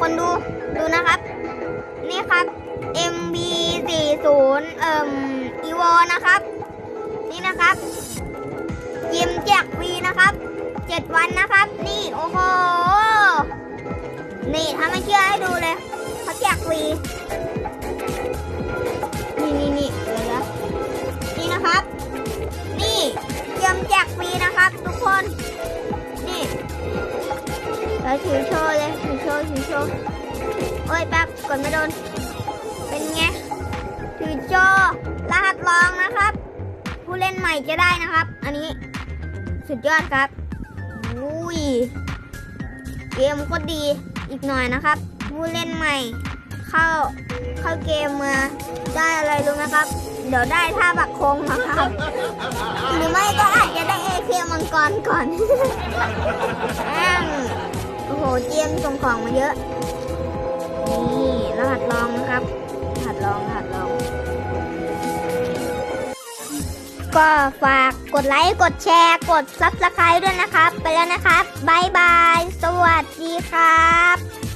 คนดูดูนะครับ นี่ครับ MB 40เอ่มอีวอนะครับ นี่นะครับ ยิมแจกฟรีนะครับ7วันนะครับ นี่โอ้โหนี่ถ้าไม่เชื่อให้ดูเลยเขาแจกฟรีนี่นี่นี่เดี๋ยวนะนี่นะครับ นี่เตรียมแจกฟรีนะครับ ทุกคน นี่แล้วถือโชว์เลย ถือโชว์โอ้ยแป๊บกดไม่โดน เป็นไงถือโชว์รหัสรองนะครับ ผู้เล่นใหม่จะได้นะครับ อันนี้ สุดยอดครับอุ้ยเกมก็ดีอีกหน่อยนะครับ ผู้เล่นใหม่ เข้าเข้าเกมมาได้อะไรรู้ไหมครับ เดี๋ยวได้ท่าบักคงนะครับ หรือไม่ก็อาจจะได้เอเคมังกรก่อน เตรียมส่งของมาเยอะ นี่รหัสลองนะครับรหัสลองรหัสลอง ก็ฝากกดไลค์ กดแชร์ กดซับสไครต์ด้วยนะครับ ไปแล้วนะครับบายบาย สวัสดีครับ